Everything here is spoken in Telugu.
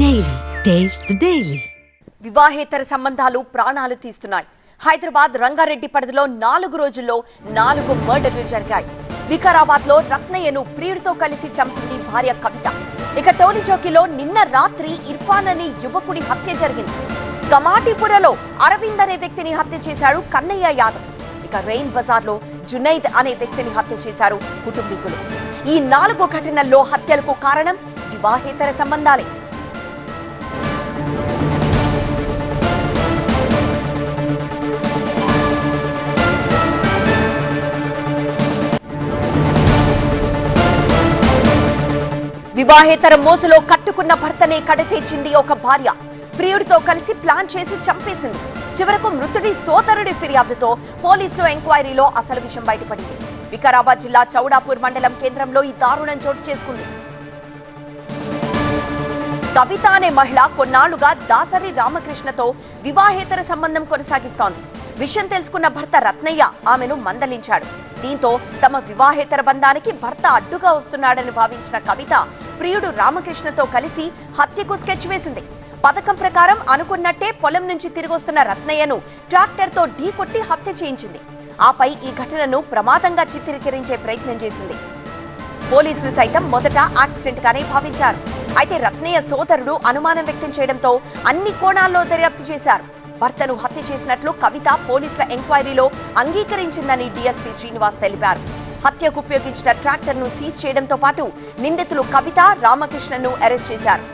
డైలీ టేస్ట్ ది డైలీ వివాహేతర సంబంధాలు ప్రాణాలు తీస్తున్నాయి. హైదరాబాద్ రంగారెడ్డి పరిధిలో నాలుగు రోజుల్లో నాలుగు మర్డర్లు జరిగాయి. వికారాబాద్లో రత్నయ్యను ప్రియుడితో కలిసి చంపింది భార్య కవిత. ఇక టోలీచౌకీలో నిన్న రాత్రి ఇర్ఫాన్ అనే యువకుడి హత్య జరిగింది. కమాటిపురలో అరవింద్ అనే వ్యక్తిని హత్య చేశాడు కన్నయ్య యాదవ్. ఇక రెయిన్ బజార్లో జునైద్ అనే వ్యక్తిని హత్య చేశారు కుటుంబీకులు. ఈ నాలుగు ఘటనల్లో హత్యలకు కారణం వివాహేతర సంబంధాలే. వివాహేతర మోసలో కట్టుకున్న భర్తనే కడతీర్చింది ఒక భార్య. ప్రియుడితో కలిసి ప్లాన్ చేసి చంపేసింది. చివరకు మృతుడి సోదరుడి ఫిర్యాదుతో పోలీసులు ఎంక్వైరీలో అసలు విషయం బయటపడింది. వికారాబాద్ జిల్లా చౌడాపూర్ మండలం కేంద్రంలో ఈ దారుణం చోటు చేసుకుంది. కవిత అనే మహిళ కొన్నాళ్ళుగా దాసరి రామకృష్ణతో వివాహేతర సంబంధం కొనసాగిస్తోంది. విషయం తెలుసుకున్న భర్త రత్నయ్య ఆమెను మందలించాడు. దీంతో తమ వివాహేతర బంధానికి భర్త అడ్డుగా వస్తున్నాడని భావించిన కవిత ప్రియుడు రామకృష్ణతో కలిసి హత్యకు స్కెచ్ వేసింది. పథకం ప్రకారం అనుకున్నట్టే పొలం నుంచి తిరిగొస్తున్న రత్నయ్యను ట్రాక్టర్తో ఢీకొట్టి హత్య చేయించింది. ఆపై ఈ ఘటనను ప్రమాదంగా చిత్రీకరించే ప్రయత్నం చేసింది. పోలీసులు సైతం మొదట యాక్సిడెంట్ గానే భావించారు. అయితే రత్నయ్య సోదరుడు అనుమానం వ్యక్తం చేయడంతో అన్ని కోణాల్లో దర్యాప్తు చేశారు. భర్తను హత్య చేసినట్లు కవిత పోలీసుల ఎంక్వైరీలో అంగీకరించిందని డీఎస్పీ శ్రీనివాస్ తెలిపారు. హత్యకు ఉపయోగించిన ట్రాక్టర్ను సీజ్ చేయడంతో పాటు నిందితులు కవిత రామకృష్ణను అరెస్ట్ చేశారు.